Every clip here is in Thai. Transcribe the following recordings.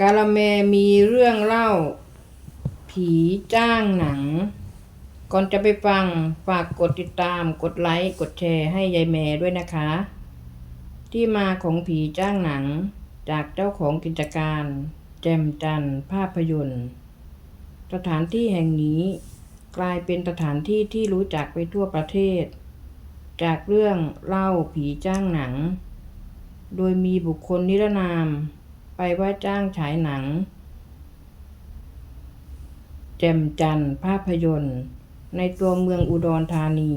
กาละแมมีเรื่องเล่า ผีจ้างหนัง ก่อนจะไปฟังฝากกดติดตามกดไลค์กดแชร์ให้ยายแม่ด้วยนะคะ ที่มาของผีจ้างหนัง จากเจ้าของกิจการ แจมจันภาพยนตร์ สถานที่แห่งนี้ กลายเป็นสถานที่ที่รู้จักไปทั่วประเทศ จากเรื่องเล่าผีจ้างหนัง โดยมีบุคคลนิรนาม ไปว่าจ้างฉายหนัง แจ่มจันทร์ภาพยนตร์ ในตัวเมืองอุดรธานี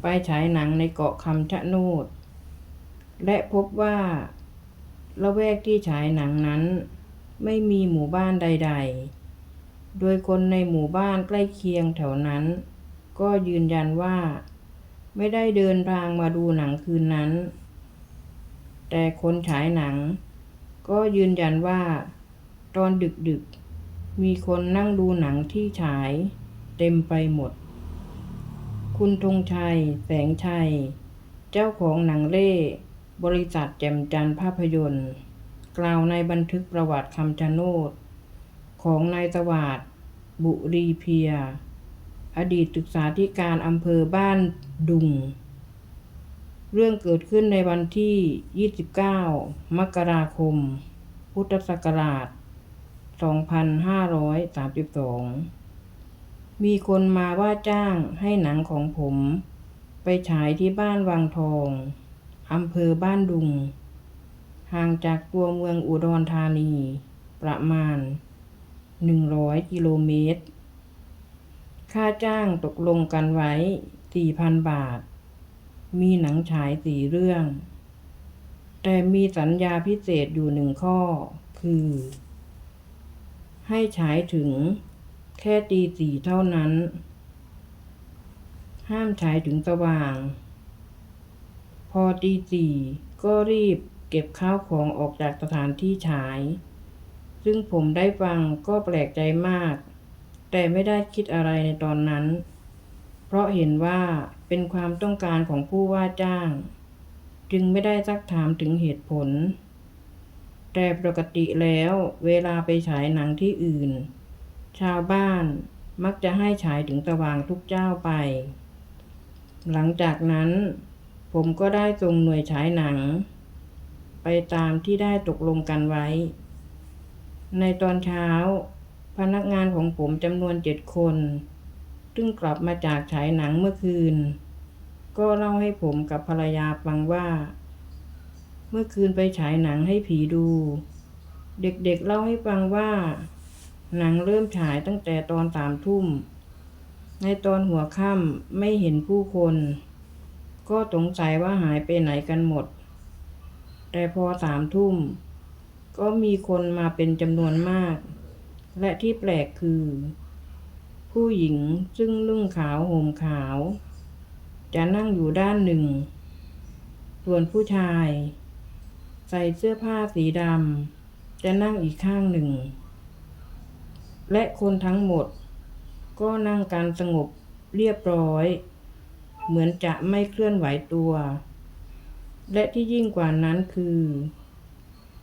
ไปฉายหนังในเกาะคำชะโนด และพบว่า ละแวกที่ฉายหนังนั้น ไม่มีหมู่บ้านใด ๆ โดยคนในหมู่บ้านใกล้เคียงแถวนั้น ก็ยืนยันว่า ไม่ได้เดินทางมาดูหนังคืนนั้น แต่คนฉายหนัง ก็ยืนยันว่า ตอนดึกๆมีคนนั่งดูหนังที่ฉายเต็มไปหมด คุณธงชัย แสงชัย เจ้าของหนังเล่ บริษัทแจ่มจันภาพยนตร์ กล่าวในบันทึกประวัติคำชะโนดของนายสวัสดบุรีเพีย อดีตศึกษาธิการอำเภอบ้านดุง เรื่องเกิดขึ้นในวันที่ 29 มกราคม พุทธศักราช 2532 มีคนมาว่าจ้างให้หนังของผม ไปฉายที่บ้านวังทอง อำเภอบ้านดุง ห่างจากตัวเมืองอุดรธานี ประมาณ 100 กิโลเมตร ค่าจ้างตกลงกันไว้ 4,000 บาท มีหนังฉายสี่เรื่อง แต่มีสัญญาพิเศษอยู่หนึ่งข้อ คือ ให้ฉายถึงแค่ตีสี่เท่านั้น ห้ามฉายถึงสว่าง พอตีสี่ก็รีบเก็บข้าวของออกจากสถานที่ฉาย ซึ่งผมได้ฟังก็แปลกใจมาก แต่ไม่ได้คิดอะไรในตอนนั้น เพราะเห็นว่าเป็นความต้องการของผู้ว่าจ้าง จึงไม่ได้ซักถามถึงเหตุผล แต่ปกติแล้วเวลาไปฉายหนังที่อื่น ชาวบ้านมักจะให้ฉายถึงสว่างทุกเจ้าไป หลังจากนั้น ผมก็ได้ส่งหน่วยฉายหนัง ไปตามที่ได้ตกลงกันไว้ ในตอนเช้า พนักงานของผมจำนวนเจ็ดคน ซึ่งกลับมาจากฉายหนังเมื่อคืน ก็เล่าให้ผมกับภรรยาฟังว่า เมื่อคืนไปฉายหนังให้ผีดู เด็กๆเเล่าให้ฟังว่า หนังเริ่มฉายตั้งแต่ตอนสามทุ่ม ในตอนหัวค่ำไม่เห็นผู้คน ก็สงสัยว่าหายไปไหนกันหมด แต่พอสามทุ่ม ก็มีคนมาเป็นจำนวนมาก และที่แปลกคือ ผู้หญิงซึ่งนุ่งขาวห่มขาว จะนั่งอยู่ด้านหนึ่ง ส่วนผู้ชาย ใส่เสื้อผ้าสีดำจะนั่งอีกข้างหนึ่ง และคนทั้งหมด ก็นั่งกันสงบเรียบร้อย เหมือนจะไม่เคลื่อนไหวตัว และที่ยิ่งกว่านั้นคือ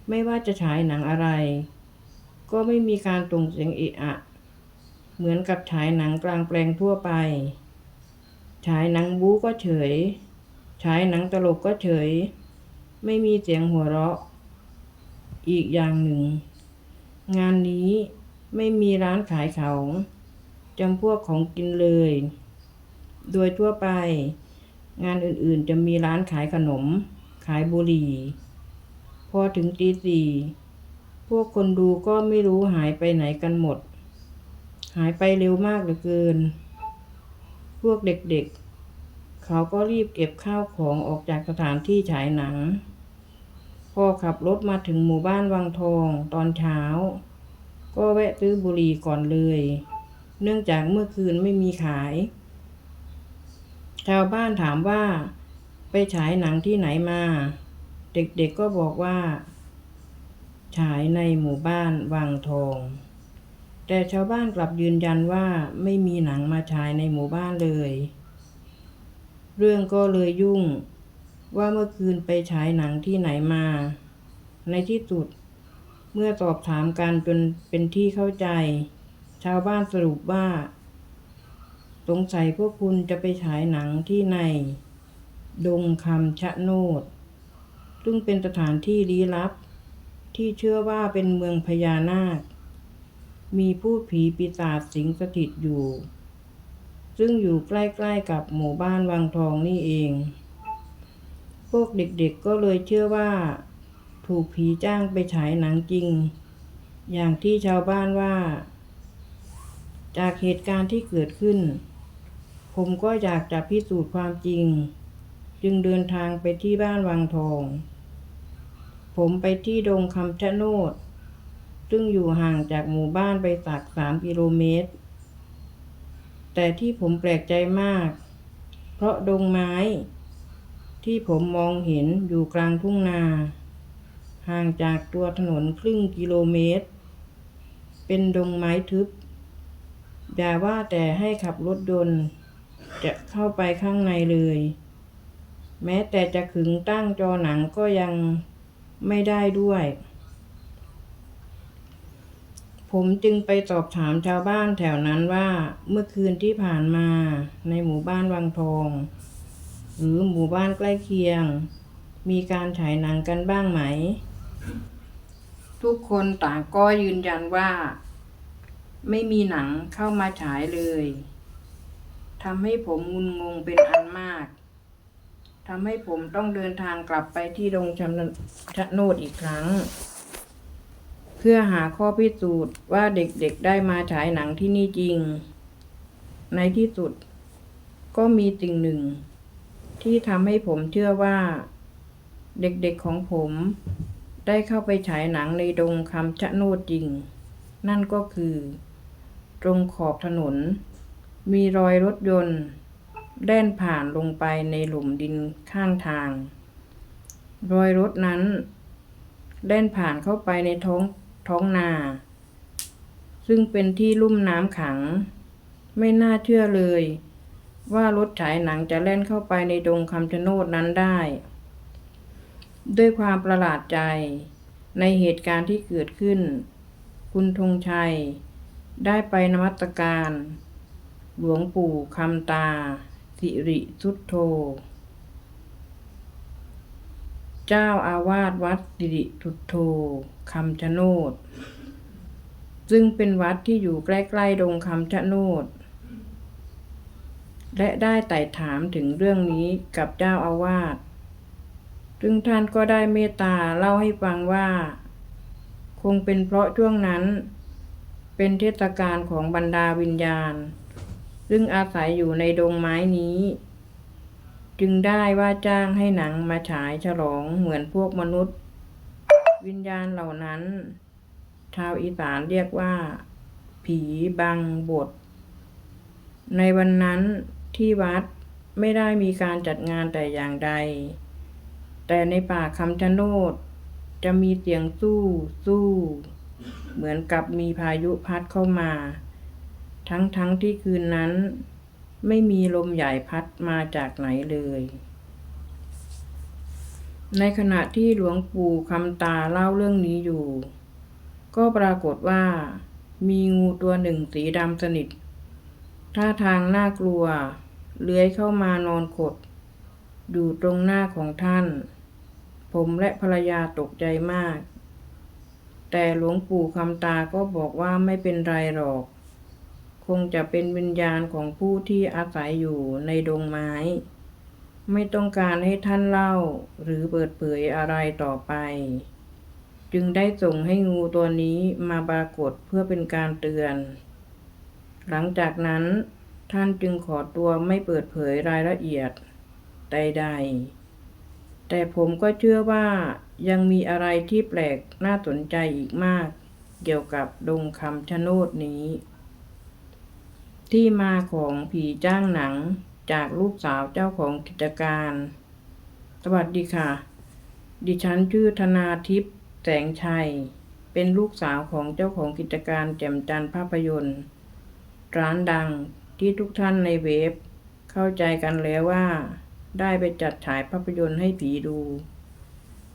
ไม่ว่าจะฉายหนังอะไร ก็ไม่มีการตรงเสียงเอะอะ เหมือนกับฉายหนังกลางแปลงทั่วไปฉายหนังบู๊ก็เฉยฉายหนังตลกก็เฉย ไม่มีเสียงหัวเราะ อีกอย่างหนึ่ง งานนี้ไม่มีร้านขายของจำพวกของกินเลย โดยทั่วไป งานอื่นๆจะมีร้านขายขนม ขายบุหรี่ พอถึงตีสี่พวกคนดูก็ไม่รู้หายไปไหนกันหมด หายไปเร็วมากเหลือเกิน พวกเด็กๆเขาก็รีบเก็บข้าวของออกจากสถานที่ฉายหนัง พอขับรถมาถึงหมู่บ้านวังทองตอนเช้า ก็แวะซื้อบุหรี่ก่อนเลย เนื่องจากเมื่อคืนไม่มีขาย ชาวบ้านถามว่าไปฉายหนังที่ไหนมา เด็กๆก็บอกว่า ฉายในหมู่บ้านวังทอง แต่ชาวบ้านกลับยืนยันว่าไม่มีหนังมาฉายในหมู่บ้านเลย เรื่องก็เลยยุ่งว่าเมื่อคืนไปฉายหนังที่ไหนมา ในที่สุด เมื่อสอบถามกันจนเป็นที่เข้าใจ ชาวบ้านสรุปว่า สงสัยพวกคุณจะไปฉายหนังที่ใน ดงคำชะโนด ซึ่งเป็นสถานที่ลี้ลับ ที่เชื่อว่าเป็นเมืองพญานาค มีผู้ผีปีศาจสิงสถิตอยู่ ซึ่งอยู่ใกล้ๆกับหมู่บ้านวังทองนี่เอง พวกเด็กๆก็เลยเชื่อว่า ถูกผีจ้างไปฉายหนังจริง อย่างที่ชาวบ้านว่า จากเหตุการณ์ที่เกิดขึ้น ผมก็อยากจะพิสูจน์ความจริง จึงเดินทางไปที่บ้านวังทอง ผมไปที่ดงคำชะโนด ซึ่งอยู่ห่างจากหมู่บ้านไปสักสามกิโลเมตร แต่ที่ผมแปลกใจมาก เพราะดงไม้ ที่ผมมองเห็นอยู่กลางทุ่งนา ห่างจากตัวถนนครึ่งกิโลเมตร เป็นดงไม้ทึบ อย่าว่าแต่ให้ขับรถยนต์จะเข้าไปข้างในเลย แม้แต่จะขึงตั้งจอหนังก็ยังไม่ได้ด้วย ผมจึงไปสอบถามชาวบ้านแถวนั้นว่าเมื่อคืนที่ผ่านมาในหมู่บ้านวังทอง หรือหมู่บ้านใกล้เคียง มีการฉายหนังกันบ้างไหม ทุกคนต่างก็ยืนยันว่า ไม่มีหนังเข้ามาฉายเลยทำให้ผมงุนงงเป็นอันมากทำให้ผมต้องเดินทางกลับไปที่โรงชำชโนดอีกครั้ง เพื่อหาข้อพิสูจน์ว่าเด็กๆได้มาฉายหนังที่นี่จริง ในที่สุด ก็มีสิ่งหนึ่ง ที่ทำให้ผมเชื่อว่า เด็กๆของผมได้เข้าไปฉายหนังในดงคำชะโนดจริง นั่นก็คือ ตรงขอบถนน มีรอยรถยนต์แล่นผ่านลงไปในหลุมดินข้างทาง รอยรถนั้นแล่นผ่านเข้าไปในท้อง ท้องนา ซึ่งเป็นที่ลุ่มน้ำขัง ไม่น่าเชื่อเลย ว่ารถฉายหนังจะแล่นเข้าไปในดงคำชะโนดนั้นได้ ด้วยความประหลาดใจในเหตุการณ์ที่เกิดขึ้น คุณธงชัย ได้ไปนมัสการ หลวงปู่คำตา สิริสุทโธ เจ้าอาวาสวัดสิริสุทโธคำชะโนดซึ่งเป็นวัดที่อยู่ใกล้ๆดงคำชะโนดและได้ไต่ถามถึงเรื่องนี้กับเจ้าอาวาส ซึ่งท่านก็ได้เมตตาเล่าให้ฟังว่า คงเป็นเพราะช่วงนั้น เป็นเทศกาลของบรรดาวิญญาณ ซึ่งอาศัยอยู่ในดงไม้นี้ จึงได้ว่าจ้างให้หนังมาฉายฉลองเหมือนพวกมนุษย์ วิญญาณเหล่านั้น ชาวอีสานเรียกว่า ผีบังบท ในวันนั้นที่วัดไม่ได้มีการจัดงานแต่อย่างใด แต่ในป่าคำชะโนดจะมีเสียงสู้สู้ เหมือนกับมีพายุพัดเข้ามา ทั้งทั้งที่คืนนั้น ไม่มีลมใหญ่พัดมาจากไหนเลย ในขณะที่หลวงปู่คำตาเล่าเรื่องนี้อยู่ ก็ปรากฏว่า มีงูตัวหนึ่งสีดำสนิท ท่าทางน่ากลัว เลื้อยเข้ามานอนขด อยู่ตรงหน้าของท่าน ผมและภรรยาตกใจมาก แต่หลวงปู่คำตาก็บอกว่าไม่เป็นไรหรอก คงจะเป็นวิญญาณของผู้ที่อาศัยอยู่ในดงไม้ ไม่ต้องการให้ท่านเล่าหรือเปิดเผยอะไรต่อไป จึงได้ส่งให้งูตัวนี้มาปรากฏเพื่อเป็นการเตือน หลังจากนั้นท่านจึงขอตัวไม่เปิดเผยรายละเอียดใดๆ แต่ผมก็เชื่อว่ายังมีอะไรที่แปลกน่าสนใจอีกมาก เกี่ยวกับดงคำชะโนดนี้ ที่มาของผีจ้างหนังจากลูกสาวเจ้าของกิจการ สวัสดีค่ะ ดิฉันชื่อธนาทิพย์แสงชัย เป็นลูกสาวของเจ้าของกิจการแจ่มจันทร์ภาพยนตร์ ร้านดังที่ทุกท่านในเว็บ เข้าใจกันแล้วว่า ได้ไปจัดฉายภาพยนตร์ให้ผีดู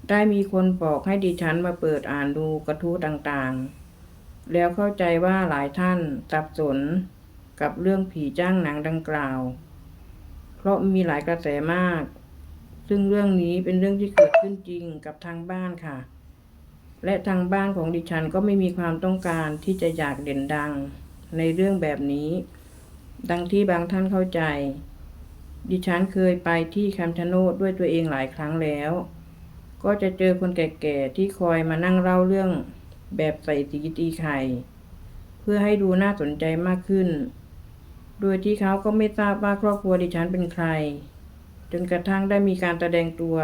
ได้มีคนบอกให้ดิฉันมาเปิดอ่านดูกระทู้ต่างๆ แล้วเข้าใจว่าหลายท่านสับสน กับเรื่องผีจ้างหนังดังกล่าว เพราะมีหลายกระแสมาก ซึ่งเรื่องนี้เป็นเรื่องที่เกิดขึ้นจริงกับทางบ้านค่ะ และทางบ้านของดิฉันก็ไม่มีความต้องการที่จะอยากเด่นดังในเรื่องแบบนี้ ดังที่บางท่านเข้าใจ ดิฉันเคยไปที่คำชะโนดด้วยตัวเองหลายครั้งแล้ว ก็จะเจอคนแก่ๆที่คอยมานั่งเล่าเรื่องแบบใส่สีตีไข่เพื่อให้ดูน่าสนใจมากขึ้น โดยที่เขาก็ไม่ทราบว่าครอบครัวดิฉันเป็นใคร จนกระทั่งได้มีการแสดงตัว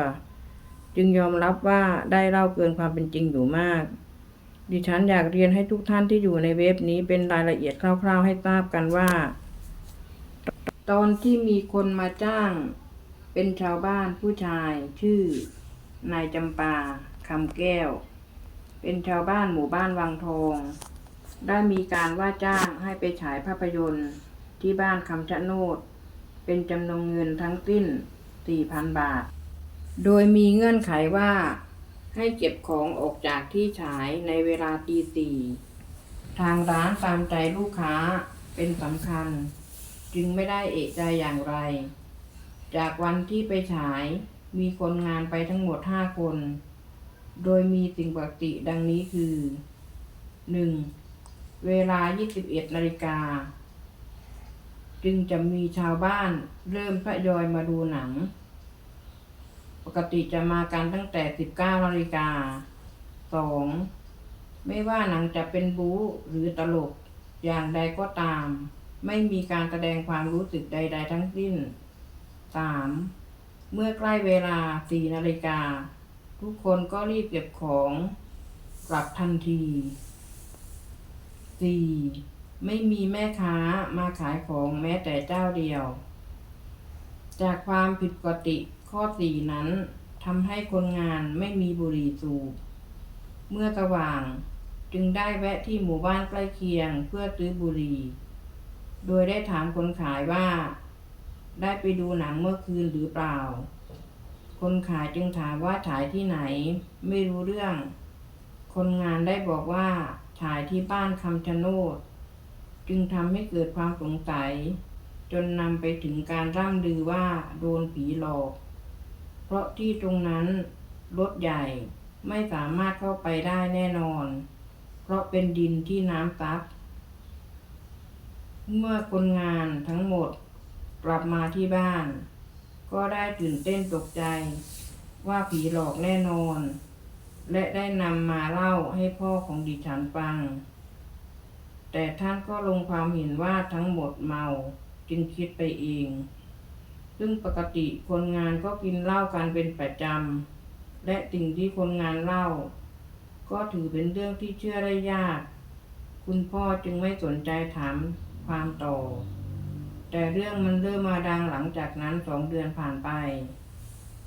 จึงยอมรับว่าได้เล่าเกินความเป็นจริงอยู่มาก ดิฉันอยากเรียนให้ทุกท่านที่อยู่ในเว็บนี้เป็นรายละเอียดคร่าวๆให้ทราบกันว่า ตอนที่มีคนมาจ้าง เป็นชาวบ้านผู้ชาย ชื่อนายจำปาคำแก้ว เป็นชาวบ้านหมู่บ้านวังทอง ได้มีการว่าจ้างให้ไปฉายภาพยนตร์ ที่บ้านคำชะโนด เป็นจำนวนเงินทั้งสิ้น 4,000 บาท โดยมีเงื่อนไขว่า ให้เก็บของออกจากที่ฉายในเวลาตีสี่ทางร้านตามใจลูกค้าเป็นสำคัญ จึงไม่ได้เอกใจอย่างไร จากวันที่ไปฉายมีคนงานไปทั้งหมดห้าคน โดยมีสิ่งปกติดังนี้คือ 1. เวลา 21นาฬิกา จึงจะมีชาวบ้านเริ่มทยอยมาดูหนัง ปกติจะมากันตั้งแต่ 19นาฬิกา 2. ไม่ว่าหนังจะเป็นบู๊หรือตลกอย่างใดก็ตาม ไม่มีการแสดงความรู้สึกใด ๆ ทั้งสิ้น 3. เมื่อใกล้เวลา 4นาฬิกา ทุกคนก็รีบเก็บของกลับทันที 4. ไม่มีแม่ค้ามาขายของแม้แต่เจ้าเดียว จากความผิดปกติข้อ4นั้นทำให้คนงานไม่มีบุหรี่สูบ เมื่อสว่างจึงได้แวะที่หมู่บ้านใกล้เคียงเพื่อซื้อบุหรี่ โดยได้ถามคนขายว่า ได้ไปดูหนังเมื่อคืนหรือเปล่า คนขายจึงถามว่าฉายที่ไหน ไม่รู้เรื่อง คนงานได้บอกว่าฉายที่บ้านคำชะโนด จึงทำให้เกิดความสงสัย จนนำไปถึงการร่ำลือว่าโดนผีหลอก เพราะที่ตรงนั้นรถใหญ่ไม่สามารถเข้าไปได้แน่นอน เพราะเป็นดินที่น้ำซับเมื่อคนงานทั้งหมดกลับมาที่บ้าน ก็ได้ตื่นเต้นตกใจว่าผีหลอกแน่นอน และได้นำมาเล่าให้พ่อของดิฉันฟัง แต่ท่านก็ลงความเห็นว่าทั้งหมดเมาจึงคิดไปเอง ซึ่งปกติคนงานก็กินเหล้ากันเป็นประจำ และสิ่งที่คนงานเล่า ก็ถือเป็นเรื่องที่เชื่อได้ยาก คุณพ่อจึงไม่สนใจถามความต่อ แต่เรื่องมันเริ่มมาดังหลังจากนั้นสองเดือนผ่านไป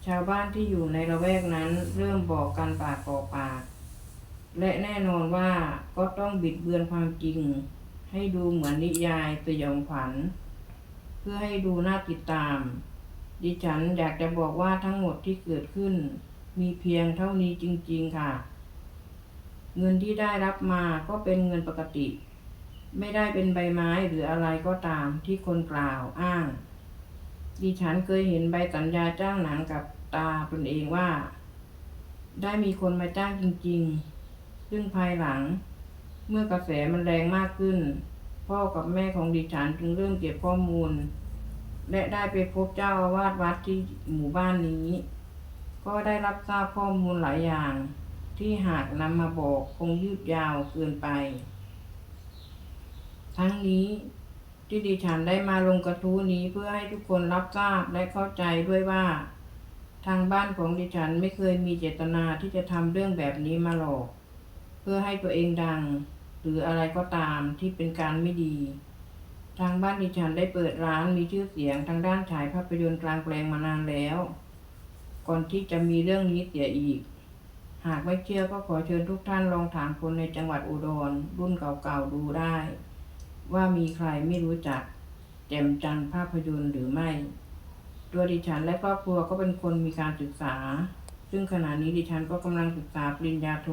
ชาวบ้านที่อยู่ในละแวกนั้นเริ่มบอกกันปากต่อปาก และแน่นอนว่าก็ต้องบิดเบือนความจริง ให้ดูเหมือนนิยายสยองขวัญ เพื่อให้ดูน่าติดตาม ดิฉันอยากจะบอกว่าทั้งหมดที่เกิดขึ้น มีเพียงเท่านี้จริง ๆค่ะ เงินที่ได้รับมาก็เป็นเงินปกติ ไม่ได้เป็นใบไม้หรืออะไรก็ตามที่คนกล่าวอ้าง ดิฉันเคยเห็นใบสัญญาจ้างหนังกับตาตนเองว่า ได้มีคนมาจ้างจริง ๆ ซึ่งภายหลัง เมื่อกระแสมันแรงมากขึ้น พ่อกับแม่ของดิฉันจึงเริ่มเก็บข้อมูล และได้ไปพบเจ้าอาวาสวัดที่หมู่บ้านนี้ ก็ได้รับทราบข้อมูลหลายอย่าง ที่หากนำมาบอกคงยืดยาวเกินไป ทั้งนี้ที่ดิฉันได้มาลงกระทู้นี้เพื่อให้ทุกคนรับทราบและเข้าใจด้วยว่า ทางบ้านของดิฉันไม่เคยมีเจตนาที่จะทำเรื่องแบบนี้มาหลอก เพื่อให้ตัวเองดัง หรืออะไรก็ตามที่เป็นการไม่ดี ทางบ้านดิฉันได้เปิดร้านมีชื่อเสียงทางด้านฉายภาพยนตร์กลางแปลงมานานแล้ว ก่อนที่จะมีเรื่องนี้เสียอีก หากไม่เชื่อก็ขอเชิญทุกท่านลองถามคนในจังหวัดอุดรรุ่นเก่าๆดูได้ ว่ามีใครไม่รู้จักแจ่มจันภาพยนตร์หรือไม่ตัวดิฉันและครอบครัวก็เป็นคนมีการศึกษา ซึ่งขณะนี้ดิฉันก็กำลังศึกษาปริญญาโท